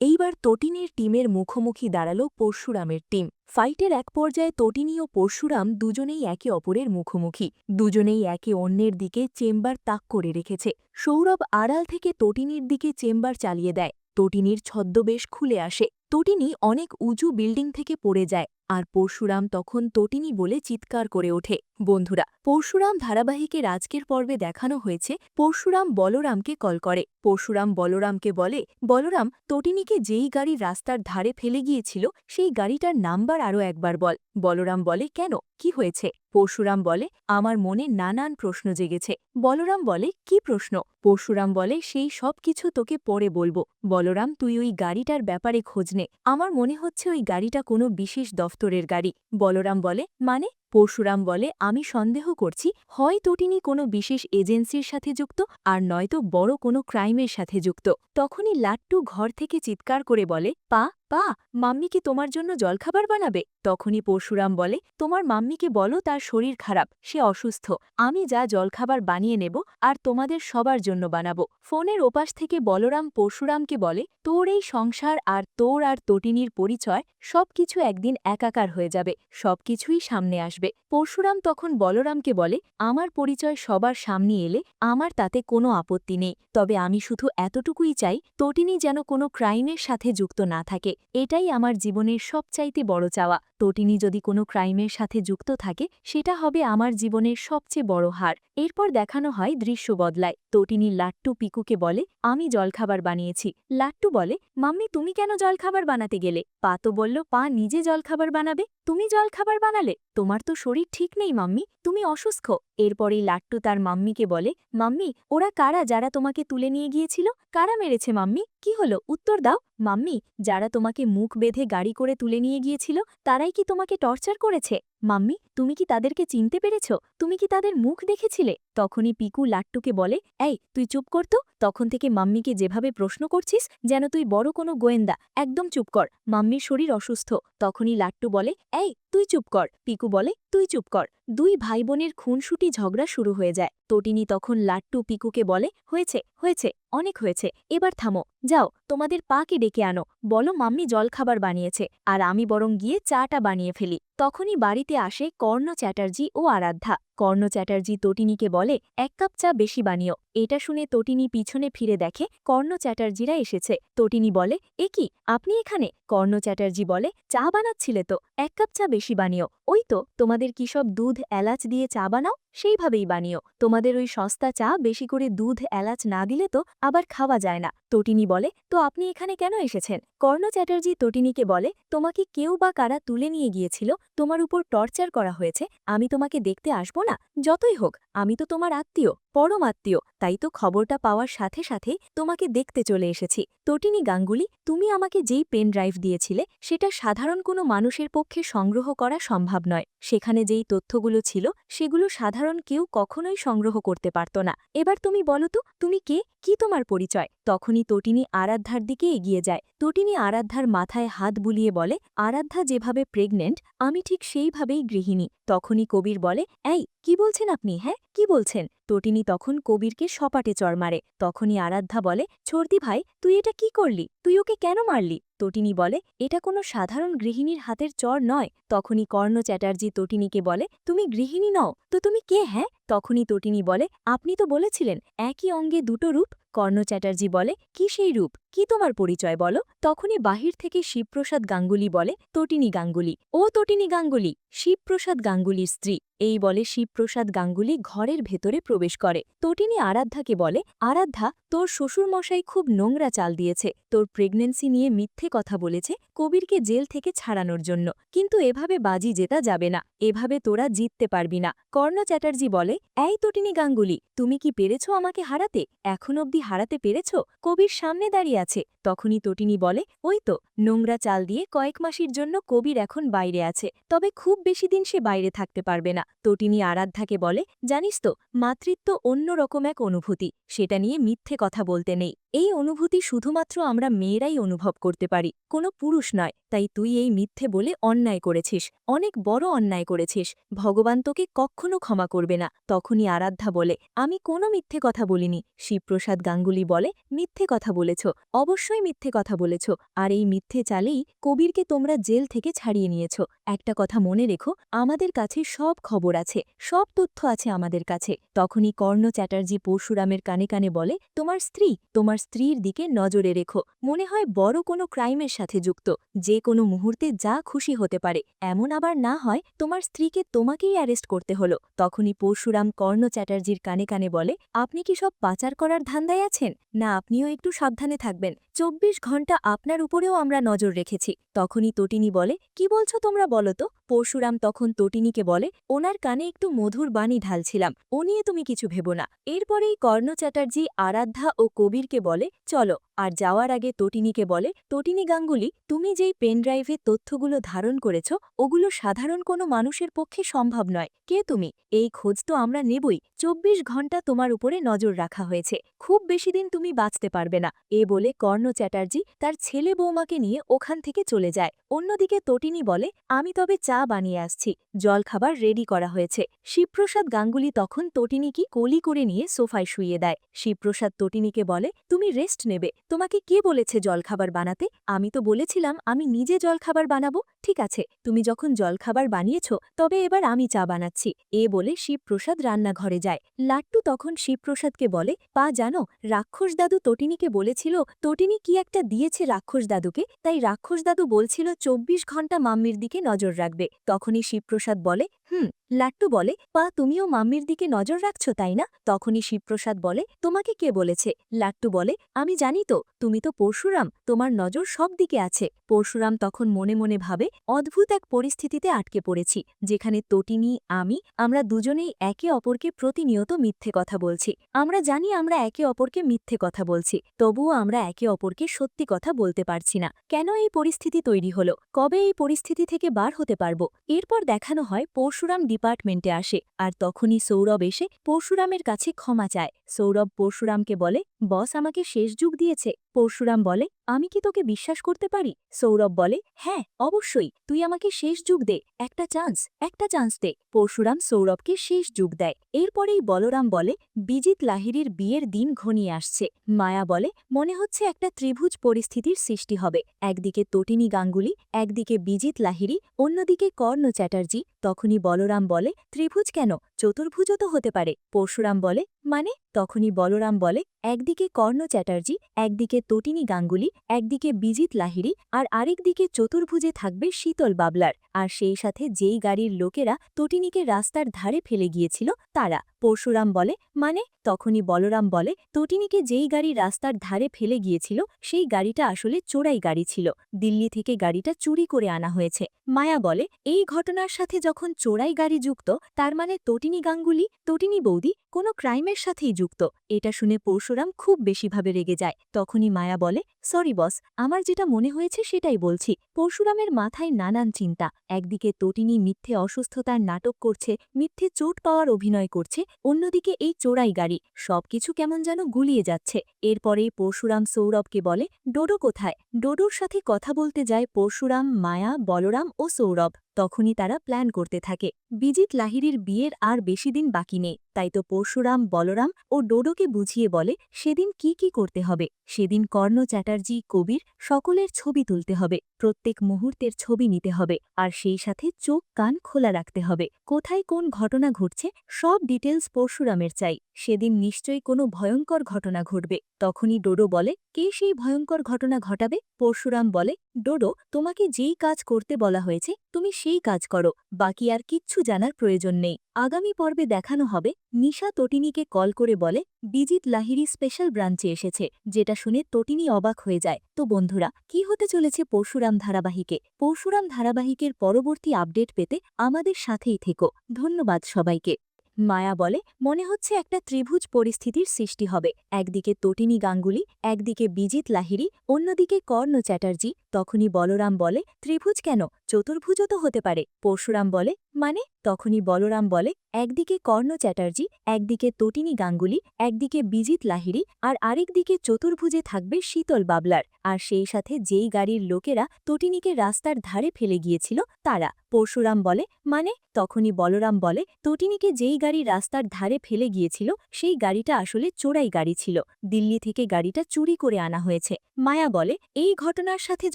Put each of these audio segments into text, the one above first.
এইবার তটিনীর টিমের মুখোমুখি দাঁড়াল পরশুরামের টিম। ফাইটের এক পর্যায়ে তটিনী ও পরশুরাম দুজনেই একে অপরের মুখোমুখি। দুজনেই একে অন্যের দিকে চেম্বার তাক করে রেখেছে। সৌরভ আড়াল থেকে তটিনীর দিকে চেম্বার চালিয়ে দেয়। তটিনীর ছদ্মবেশ খুলে আসে। তটিনী অনেক উঁচু বিল্ডিং থেকে পড়ে যায়। আর পরশুরাম তখন তটিনী বলে চিৎকার করে ওঠে, বন্ধুরা, পরশুরাম ধারাবাহিকের আজকের পর্বে দেখানো হয়েছে, পরশুরাম বলরামকে কল করে। পরশুরাম বলরামকে বলে, বলরাম, তটিনীকে যেই গাড়ি রাস্তার ধারে ফেলে গিয়েছিল, সেই গাড়িটার নাম্বার আরও একবার বল। বলরাম বলে, কেন? কি হয়েছে? পরশুরাম বলে, আমার মনে নানান প্রশ্ন জেগেছে। বলরাম বলে, কি প্রশ্ন? পরশুরাম বলে, সেই সব কিছু তোকে পরে বলব। বলরাম, তুই ওই গাড়িটার ব্যাপারে খোঁজ নে। আমার মনে হচ্ছে ওই গাড়িটা কোনো বিশেষ দফতরের গাড়ি। বলরাম বলে মানে? পরশুরাম বলে, আমি সন্দেহ করছি, হয় তটিনী কোনো বিশেষ এজেন্সির সাথে যুক্ত, আর নয়তো বড় কোনো ক্রাইমের সাথে যুক্ত। তখনই লাট্টু ঘর থেকে চিৎকার করে বলে, পা পা, মাম্মি কি তোমার জন্য জলখাবার বানাবে? তখনই পরশুরাম বলে, তোমার মাম্মিকে বলো, তার শরীর খারাপ, সে অসুস্থ। আমি যা জলখাবার বানিয়ে নেব, আর তোমাদের সবার জন্য বানাবো। ফোনের ওপাশ থেকে বলরাম পরশুরামকে বলে, তোর এই সংসার আর তোর আর তটিনীর পরিচয়, সবকিছু একদিন একাকার হয়ে যাবে। সবকিছুই সামনে আসবে। পরশুরাম তখন বলরামকে বলে, আমার পরিচয় সবার সামনে এলে আমার তাতে কোনো আপত্তি নেই। তবে আমি শুধু এতটুকুই চাই, তটিনী যেন কোনো ক্রাইমের সাথে যুক্ত না থাকে। এটাই আমার জীবনের সবচাইতে বড় চাওয়া। তটিনী যদি কোনো ক্রাইমের সাথে যুক্ত থাকে, সেটা হবে আমার জীবনের সবচেয়ে বড় হার। এরপর দেখানো হয় দৃশ্য বদলায়। তটিনী লাট্টু পিকুকে বলে, আমি জলখাবার বানিয়েছি। লাট্টু বলে, মাম্মি, তুমি কেন জলখাবার বানাতে গেলে? পা তো বলল, পা নিজে জলখাবার বানাবে? তুমি জলখাবার বানালে? তোমার তো শরীর ঠিক নেই, মাম্মি। তুমি অসুস্থ। এরপরেই লাট্টু তার মাম্মিকে বলে, মাম্মি, ওরা কারা যারা তোমাকে তুলে নিয়ে গিয়েছিল? কারা মেরেছে, মাম্মি? কি হলো? উত্তর দাও। মাম্মি, যারা তোমাকে মুখ বেঁধে গাড়ি করে তুলে নিয়ে গিয়েছিল, তারাই কি তোমাকে টর্চার করেছে? মাম্মি, তুমি কি তাদেরকে চিনতে পেরেছ? তুমি কি তাদের মুখ দেখেছিলে? তখনই পিকু লাট্টুকে বলে, এই, তুই চুপ করতো তখন থেকে মাম্মিকে যেভাবে প্রশ্ন করছিস, যেন তুই বড় কোনো গোয়েন্দা। একদম চুপ কর। মাম্মির শরীর অসুস্থ। তখনই লাট্টু বলে, এই, তুই চুপ কর। পিকু বলে তুই চুপ কর। দুই ভাই বোনের খুনসুটি ঝগড়া শুরু হয়ে যায়। তটিনী তখন লাট্টু পিকুকে বলে, হয়েছে হয়েছে, অনেক হয়েছে, এবার থামো। যাও, তোমাদের পাকে ডেকে আনো। বলো মাম্মি জলখাবার বানিয়েছে, আর আমি বরং গিয়ে চাটা বানিয়ে ফেলি। তখনই বাড়িতে আসে কর্ণ চ্যাটার্জি ও আরাধ্যা। কর্ণ চ্যাটার্জি তটিনীকে বলে, এক কাপ চা বেশি বানিও। এটা শুনে তটিনী পিছনে ফিরে দেখে কর্ণ চ্যাটার্জিরা এসেছে। তটিনী বলে, এ কি, আপনি এখানে? কর্ণ চ্যাটার্জি বলে, চা বানাচ্ছিলে তো, এক কাপ চা বেশি বানিও। ওই তো, তোমাদের কি সব দুধ, এলাচ দিয়ে চা বানাও? সেইভাবেই বানিও। তোমাদের ওই সস্তা চা বেশি করে দুধ, এলাচ না দিলে তো আবার খাওয়া যায় না। তটিনী বলে, তো আপনি এখানে কেন এসেছেন? কর্ণ চ্যাটার্জি তটিনীকে বলে, তোমাকে কেউ বা কারা তুলে নিয়ে গিয়েছিল? তোমার উপর টর্চার করা হয়েছে। আমি তোমাকে দেখতে আসব না। যতই হোক, আমি তো তোমার আত্মীয়, পরম আত্মীয়। তাই তো খবরটা পাওয়ার সাথে সাথে তোমাকে দেখতে চলে এসেছি। তটিনী গাঙ্গুলি, তুমি আমাকে যেই পেন ড্রাইভ দিয়েছিলে, সেটা সাধারণ কোনো মানুষের পক্ষে সংগ্রহ করা সম্ভব নয়। সেখানে যেই তথ্যগুলো ছিল, সেগুলো সাধারণ কেউ কখনোই সংগ্রহ করতে পারত না। এবার তুমি বলো তো, তুমি কে? কি তোমার পরিচয়? তখনই তটিনী আরাধ্যার দিকে এগিয়ে যায়। তটিনী আরাধ্যার মাথায় হাত বুলিয়ে বলে, আরাধ্যা যেভাবে প্রেগনেন্ট আমি ঠিক সেইভাবেই গৃহিণী। তখনই কবির বলে, এই, কি বলছেন আপনি হ্যাঁ? কি বলছেন? তটিনী তখন কবিরকে সপাটে চর মারে। তখনই আরাধ্যা বলে, ছর্দি ভাই, তুই এটা কি করলি? তুই ওকে কেন মারলি? তটিনী বলে, এটা কোনো সাধারণ গৃহিণীর হাতের চর নয়। তখনই কর্ণ চ্যাটার্জি তটিনীকে বলে, তুমি গৃহিণী নও, তো তুমি কে হ্যাঁ? তখনই তটিনী বলে, আপনি তো বলেছিলেন, একই অঙ্গে দুটো রূপ, কর্ণ চ্যাটার্জি বলে, কি সেই রূপ, কি তোমার পরিচয় বলো? তখনই বাহির থেকে শিবপ্রসাদ গাঙ্গুলি বলে, তটিনী গাঙ্গুলি, ও তটিনী গাঙ্গুলি, শিবপ্রসাদ গাঙ্গুলির স্ত্রী। এই বলে শিবপ্রসাদ গাঙ্গুলি ঘরের ভেতরে প্রবেশ করে। তটিনী আরাধ্যাকে বলে, আরাধ্যা, তোর শ্বশুরমশাই খুব নোংরা চাল দিয়েছে, তোর প্রেগনেন্সি নিয়ে মিথ্যে কথা বলেছে, কবিরকে জেল থেকে ছাড়ানোর জন্য। কিন্তু এভাবে বাজি জেতা যাবে না, এভাবে তোরা জিততে পারবি না। কর্ণ চ্যাটার্জি বলে এই তটিনী গাঙ্গুলি, তুমি কি পেরেছ আমাকে হারাতে? এখন অবধি হারাতে পেরেছ? কবির সামনে দাঁড়িয়ে আছে। তখনই তটিনী বলে, ওই তো, নোংরা চাল দিয়ে কয়েক মাসের জন্য কবির এখন বাইরে আছে, তবে খুব বেশি দিন সে বাইরে থাকতে পারবে না। তটিনী আরাধ্যাকে বলে, জানিস তো, মাতৃত্ব অন্যরকম এক অনুভূতি, সেটা নিয়ে মিথ্যে কথা বলতে নেই। এই অনুভূতি শুধুমাত্র আমরা মেয়েরাই অনুভব করতে পারি, কোনো পুরুষ নয়, তাই তুই এই মিথ্যে বলে অন্যায় করেছিস, অনেক বড় অন্যায় করেছিস, ভগবান তোকে কখনো ক্ষমা করবে না। তখনই আরাধ্যা বলে, আমি কোনো মিথ্যে কথা বলিনি। শিবপ্রসাদ গাঙ্গুলি বলে, মিথ্যে কথা বলেছ, অবশ্যই মিথ্যে কথা বলেছ আর এই মিথ্যে চালেই কবিরকে তোমরা জেল থেকে ছাড়িয়ে নিয়েছ। একটা কথা মনে রেখো, আমাদের কাছে সব খবর আছে, সব তথ্য আছে আমাদের কাছে। তখনই কর্ণ চ্যাটার্জি পরশুরামের কানে কানে বলে, তোমার স্ত্রী, তোমার স্ত্রীর দিকে নজরে রেখো। মনে হয় বড় কোনো ক্রাইমের সাথে যুক্ত। যে কোনো মুহূর্তে যা খুশি হতে পারে। এমন আবার না হয়, তোমার স্ত্রীকে তোমাকেই অ্যারেস্ট করতে হলো। তখনই পরশুরাম কর্ণ চ্যাটার্জির কানে কানে বলে, আপনি কি সব পাচার করার ধান্দায় আছেন? না, আপনিও একটু সাবধানে থাকবেন। চব্বিশ ঘণ্টা আপনার উপরেও আমরা নজর রেখেছি। তখনই তটিনী বলে, কি বলছো তোমরা বলো তো পরশুরাম তখন তটিনীকে বলে, ওনার কানে একটু মধুর বাণী ঢালছিলাম, ও নিয়ে তুমি কিছু ভেবো না। এরপরেই কর্ণ চ্যাটার্জি, আরাধ্যা ও কবিরকে বলে, চলো। আর যাওয়ার আগে তটিনীকে বলে, তটিনী গাঙ্গুলি, তুমি যেই পেনড্রাইভে তথ্যগুলো ধারণ করেছ, ওগুলো সাধারণ কোনো মানুষের পক্ষে সম্ভব নয়। কে তুমি? এই খোঁজ তো আমরা নেবই। চব্বিশ ঘণ্টা তোমার উপরে নজর রাখা হয়েছে। খুব বেশি দিন তুমি বাঁচতে পারবে না। এ বলে কর্ণ চ্যাটার্জি তার ছেলে বৌমাকে নিয়ে ওখান থেকে চলে যায়। অন্যদিকে তটিনী বলে, আমি তবে চা বানিয়ে আসছি। জলখাবার রেডি করা হয়েছে। শিবপ্রসাদ গাঙ্গুলি তখন তটিনীকে কলি করে নিয়ে সোফায় শুইয়ে দেয়। শিবপ্রসাদ তটিনীকে বলে, তুমি রেস্ট নেবে। তোমাকে কে বলেছে জলখাবার বানাতে? আমি তো বলেছিলাম আমি নিজে জলখাবার বানাবো। ঠিক আছে, তুমি যখন জলখাবার বানিয়েছ, তবে এবার আমি চা বানাচ্ছি। এ বলে শিবপ্রসাদ রান্নাঘরে যায়। লাট্টু তখন শিবপ্রসাদকে বলে, পা, জানো, রাক্ষস দাদু তটিনীকে বলেছিল, তটিনী কি একটা দিয়েছে রাক্ষস দাদুকে? তাই রাক্ষস দাদু বলছিল, চব্বিশ ঘণ্টা মাম্মির দিকে নজর রাখবে। তখনই শিবপ্রসাদ বলে, হুম। লাট্টু বলে, পা, তুমিও মাম্মির দিকে নজর রাখছ, তাই না? তখনই শিবপ্রসাদ বলে, তোমাকে কে বলেছে? লাট্টু বলে, আমি জানি তো, তুমি তো পরশুরাম, তোমার নজর সব দিকে আছে। পরশুরাম তখন মনে মনে ভাবে অদ্ভুত এক পরিস্থিতিতে আটকে পড়েছি, যেখানে তটিনী, আমি, আমরা দুজনেই একে অপরকে প্রতিনিয়ত মিথ্যে কথা বলছি। আমরা জানি আমরা একে অপরকে মিথ্যে কথা বলছি, তবুও আমরা একে অপরকে সত্যি কথা বলতে পারছি না। কেন এই পরিস্থিতি তৈরি হলো? কবে এই পরিস্থিতি থেকে বার হতে পারব? এরপর দেখানো হয় পরশুরাম ডিপার্টমেন্টে আসে, আর তখনই সৌরভ এসে পরশুরামের কাছে ক্ষমা চায়। সৌরভ পরশুরামকে বলে, বস আমাকে শেষ যুগ দিয়েছে। পরশুরাম বলে, আমি কি তোকে বিশ্বাস করতে পারি? সৌরভ বলে হ্যাঁ অবশ্যই। তুই আমাকে শেষ যুগ দে, একটা চান্স একটা চান্স দে। পরশুরাম সৌরভকে শেষ যুগ দেয়। এরপরেই বলরাম বলে, বিজিত লাহিরির বিয়ের দিন ঘনিয়ে আসছে। মায়া বলে, মনে হচ্ছে একটা ত্রিভুজ পরিস্থিতির সৃষ্টি হবে। একদিকে তটিনী গাঙ্গুলি, একদিকে বিজিত লাহিরি অন্যদিকে কর্ণ চ্যাটার্জি। তখনই বলরাম বলে, ত্রিভুজ কেন? চতুর্ভুজও তো হতে পারে। পরশুরাম বলে মানে? তখনই বলরাম বলে, একদিকে কর্ণ চ্যাটার্জি, একদিকে তটিনী গাঙ্গুলি একদিকে বিজিত লাহিড়ি আর আরেক দিকে চতুর্ভুজে থাকবে শীতল বাবলার। আর সেই সাথে যেই গাড়ির লোকেরা তটিনীকে রাস্তার ধারে ফেলে গিয়েছিল, তারা। পরশুরাম বলে মানে তখনই বলরাম বলে, তটিনীকে যেই গাড়ি রাস্তার ধারে ফেলে গিয়েছিল, সেই গাড়িটা আসলে চোরাই গাড়ি ছিল। দিল্লি থেকে গাড়িটা চুরি করে আনা হয়েছে। মায়া বলে, এই ঘটনার সাথে যখন চোরাই গাড়ি যুক্ত, তার মানে তটিনী গাঙ্গুলি, তটিনী বৌদি, কোনো ক্রাইমের সাথেই যুক্ত। এটা শুনে পরশুরাম খুব বেশিভাবে রেগে যায়। তখনই মায়া বলে সরি বস, আমার যেটা মনে হয়েছে সেটাই বলছি। পরশুরামের মাথায় নানান চিন্তা। একদিকে তটিনী মিথ্যে অসুস্থতার নাটক করছে, মিথ্যে চোট পাওয়ার অভিনয় করছে, অন্যদিকে এই চোরাই গাড়ি। সবকিছু কেমন যেন গুলিয়ে যাচ্ছে। এরপরেই পরশুরাম সৌরভকে বলে, ডোডো কোথায়? ডোডোর সাথে কথা বলতে যায় পরশুরাম, মায়া, বলরাম ও সৌরভ। তখনই তারা প্ল্যান করতে থাকে। বিজিত লাহিরির বিয়ের আর বেশি দিন বাকি নেই, তাই তো পরশুরাম, বলরাম ও ডোডোকে বুঝিয়ে বলে, সেদিন কি কি করতে হবে? সেদিন কর্ণ চ্যাটার্জি, কবির সকলের ছবি তুলতে হবে। প্রত্যেক মুহূর্তের ছবি নিতে হবে, আর সেই সাথে চোখ কান খোলা রাখতে হবে। কোথায় কোন ঘটনা ঘটছে, সব ডিটেলস পরশুরামের চাই। সেদিন নিশ্চয়ই কোনো ভয়ঙ্কর ঘটনা ঘটবে। তখনই ডোডো বলে, কে সেই ভয়ঙ্কর ঘটনা ঘটাবে? পরশুরাম বলে, ডোডো, তোমাকে যেই কাজ করতে বলা হয়েছে, তুমি সেই কাজ করো। বাকি আর কিচ্ছু জানার প্রয়োজন নেই। আগামী পর্বে দেখানো হবে নিশা তটিনীকে কল করে বলে, বিজিত লাহিরি স্পেশাল ব্রাঞ্চে এসেছে, যেটা শুনে তটিনী অবাক হয়ে যায়। তো বন্ধুরা, কি হতে চলেছে পরশুরাম ধারাবাহিকে? পরশুরাম ধারাবাহিকের পরবর্তী আপডেট পেতে আমাদের সাথেই থেকো। ধন্যবাদ সবাইকে। মায়া বলে, মনে হচ্ছে একটা ত্রিভুজ পরিস্থিতির সৃষ্টি হবে। একদিকে তটিনী গাঙ্গুলি, একদিকে বিজিত লাহিরি অন্যদিকে কর্ণ চ্যাটার্জি তখনই বলরাম বলে, ত্রিভুজ কেন? চতুর্ভুজও তো হতে পারে। পরশুরাম বলে মানে? তখনই বলরাম বলে, একদিকে কর্ণ চ্যাটার্জি, একদিকে তটিনী গাঙ্গুলি, একদিকে বিজিত লাহিড়ি, আর আরেকদিকে চতুর্ভুজে থাকবে শীতল বাবলার। আর সেই সাথে যেই গাড়ির লোকেরা তটিনীকে রাস্তার ধারে ফেলে গিয়েছিল, তারা। পরশুরাম বলে মানে? তখনই বলরাম বলে, তটিনীকে যেই গাড়ি রাস্তার ধারে ফেলে গিয়েছিল, সেই গাড়িটা আসলে চোরাই গাড়ি ছিল। দিল্লি থেকে গাড়িটা চুরি করে আনা হয়েছে। মায়া বলে, এই ঘটনার সাথে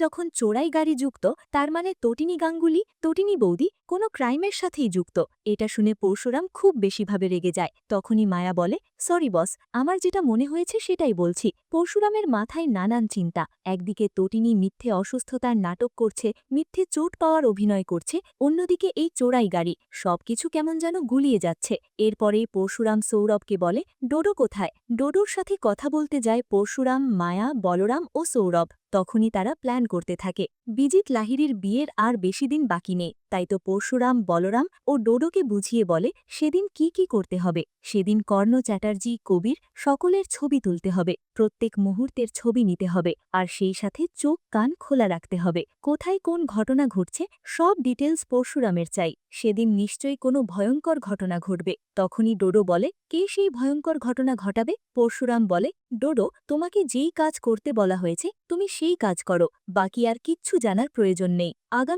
যখন চোরাই গাড়ি যুক্ত, তার মানে তটিনী গাঙ্গুলি, তটিনী বৌদি কোনো ক্রাইমের সাথেই যুক্ত। এটা শুনে পরশুরাম খুব বেশিভাবে রেগে যায়। তখনই মায়া বলে সরি বস, আমার যেটা মনে হয়েছে সেটাই বলছি। পরশুরামের মাথায় নানান চিন্তা। একদিকে তটিনী মিথ্যে অসুস্থতার নাটক করছে, মিথ্যে চোট পাওয়ার অভিনয় করছে, অন্যদিকে এই চোরাই গাড়ি। সবকিছু কেমন যেন গুলিয়ে যাচ্ছে। এরপরেই পরশুরাম সৌরভকে বলে, ডোডো কোথায়? ডোডোর সাথে কথা বলতে যায় পরশুরাম, মায়া, বলরাম ও সৌরভ। তখনই তারা প্ল্যান করতে থাকে। বিজিত লাহিড়ির বিয়ের আর বেশি দিন বাকি নেই, তাই তো পরশুরাম, বলরাম ও ডোডোকে বুঝিয়ে বলে, সেদিন কি কি করতে হবে? সেদিন কর্ণ চ্যাটার্জি, কবির সকলের ছবি তুলতে হবে, প্রত্যেক মুহূর্তের ছবি নিতে হবে, আর সেই সাথে চোখ কান খোলা রাখতে হবে। কোথায় কোন ঘটনা ঘটছে, সব ডিটেলস পরশুরামের চাই। সেদিন নিশ্চয়ই কোনো ভয়ঙ্কর ঘটনা ঘটবে। তখনই ডোডো বলে, কে সেই ভয়ঙ্কর ঘটনা ঘটাবে? পরশুরাম বলে, ডোডো, তোমাকে যেই কাজ করতে বলা হয়েছে, তুমি সেই কাজ করো, বাকি আর কিচ্ছু জানার প্রয়োজন নেই। আগামী